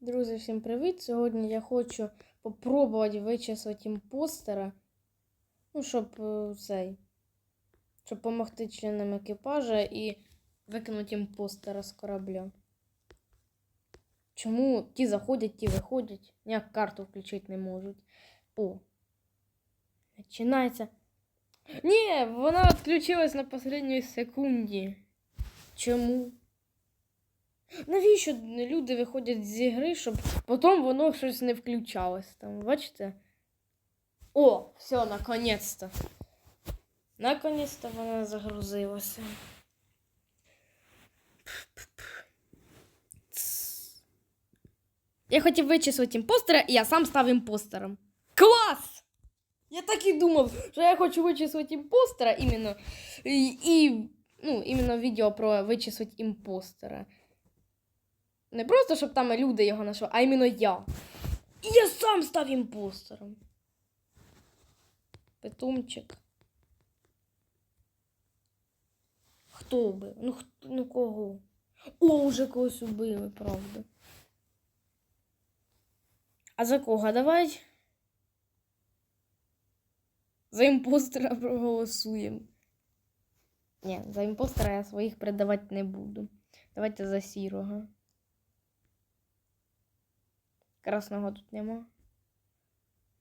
Друзі, всім привіт! Сьогодні я хочу попробувати вичислити імпостера. Ну, щоб е, цей. Щоб допомогти членам екіпажа і викинути імпостера з корабля. Чому ті заходять, ті виходять, ніяк карту включити не можуть. О. Починається. Ні, вона відключилась на останній секунді. Чому? Навіщо люди виходять з ігри, щоб потім воно щось не включалось там, бачите? О, все, наконец-то. Наконец-то вона загрузилася. Я хотів вичислити імпостера, і я сам став імпостером. Клас! Я так і думав, що я хочу вичислити імпостера іменно. І, і ну, іменно відео про вичислити імпостера. Не просто, щоб там люди його знайшли, а іменно я. І я сам став імпостером. Питомчик. Хто убив? Ну, хто, ну кого? О, вже когось убили, правда. А за кого? Давай. За імпостера проголосуємо. Ні, за імпостера я своїх передавати не буду. Давайте за сірого. Красного тут нема.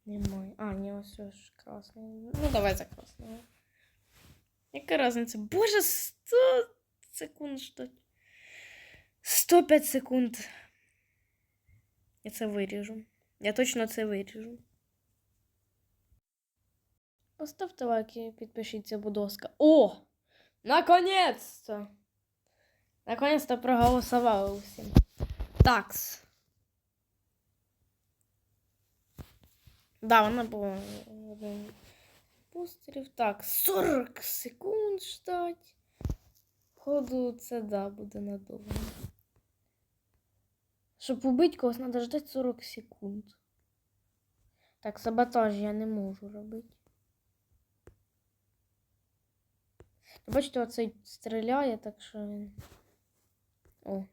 Немає. А, ні, ось ж красний. Ну, давай за красного. Яка різниця? Боже, 100 секунд ждать. 105 секунд. Я це виріжу. Я точно це виріжу. Поставте лайк і підпишіться, будь ласка. О! Наконец-то! Наконец-то проголосували усім. Такс. Да, вона була один пострів. Так, 40 секунд ждать. Походу, це да, буде надовго. Щоб убити когось, треба ждати 40 секунд. Так, саботаж я не можу робити. Бачите, оцей стріляє, так що він. О.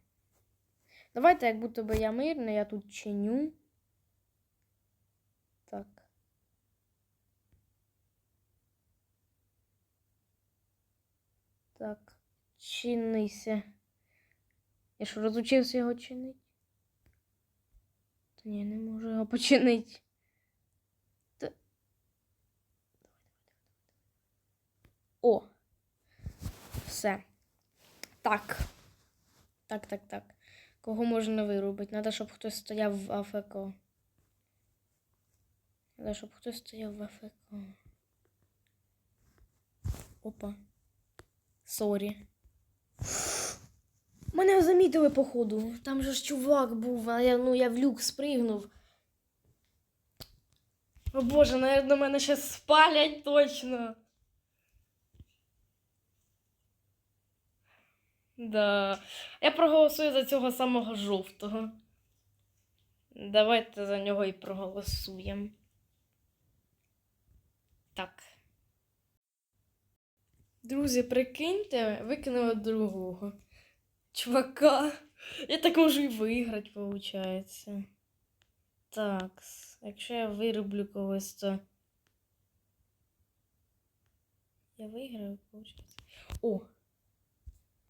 Давайте, як будто би я мирний, я тут чиню. Так. Так. Чинися. Я що, розучився його чинити? Та ні, не можу його починити. Та... О! Все. Так. Так, так, так. Кого можна вирубити? Треба, щоб хтось стояв в АФК. Але щоб хтось стояв в АФК. Опа. Сорі. Мене замітили, походу. Там же ж чувак був, а я, ну, я в люк спригнув. О боже, наверное, мене ще спалять точно. Да. Я проголосую за цього самого жовтого. Давайте за нього і проголосуємо. Так. Друзі, прикиньте, викинули другого. Чувака. Я так можу і виграти, виходить. Так, якщо я вироблю когось, то. Я виграю, виходить. О!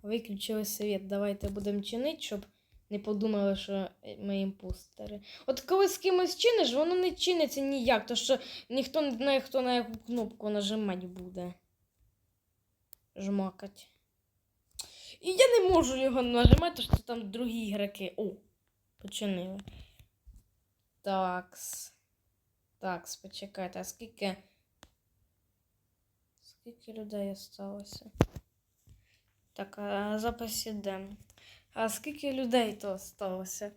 Виключили світ. Давайте будемо чинити, щоб не подумали, що ми імпостери. От коли з кимось чиниш, воно не чиниться ніяк, тому що ніхто не знає, хто на яку кнопку нажимати буде. Жмакать. І я не можу його нажимати, тому що там другі ігроки. О, починили. Такс. Такс, почекайте, а скільки. Скільки людей осталося? Так, а запис іде. А скільки людей то осталося?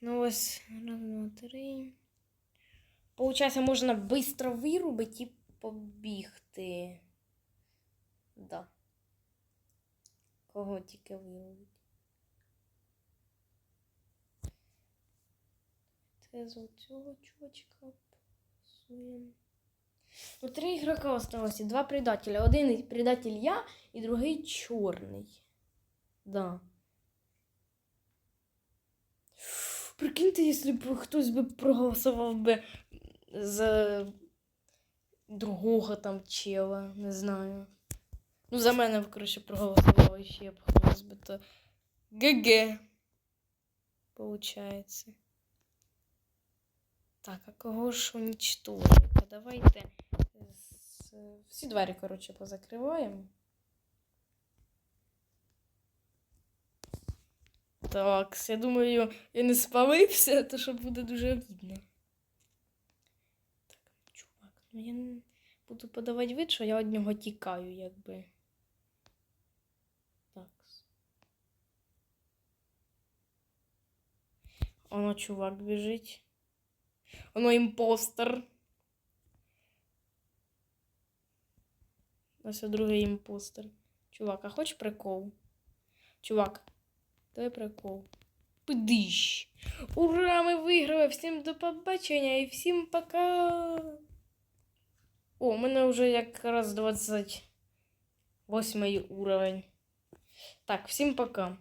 Ну ось, раз, два, три. Получається, можна швидко вирубити і побігти. Да. Кого тільки вирубити. Це з цього чувачка. Пасуємо. Ну, три игрока осталось, и два предателя. Один предатель я, и другий чорний. Да. Прикиньте, якщо б хтось би проголосував би за другого там чела, не знаю. Ну, за мене коротше, проголосували ще б хтось би то. ГГ. Получається. Так, а кого ж уничтожити? Давайте з... всі двері, коротше, позакриваємо. Так, я думаю, я не спалився, то що буде дуже обідно. Так, чувак, ну я буду подавати вид, що я від нього тікаю, якби. Так. Оно чувак біжить. Оно імпостер. Ось другий імпостер. Чувак, а хочеш прикол? Чувак, Дай прикол. Пидищ. Ура, ми виграли! Всім до побачення і всім пока. О, у мене вже якраз 28 уровень. Так, всім пока.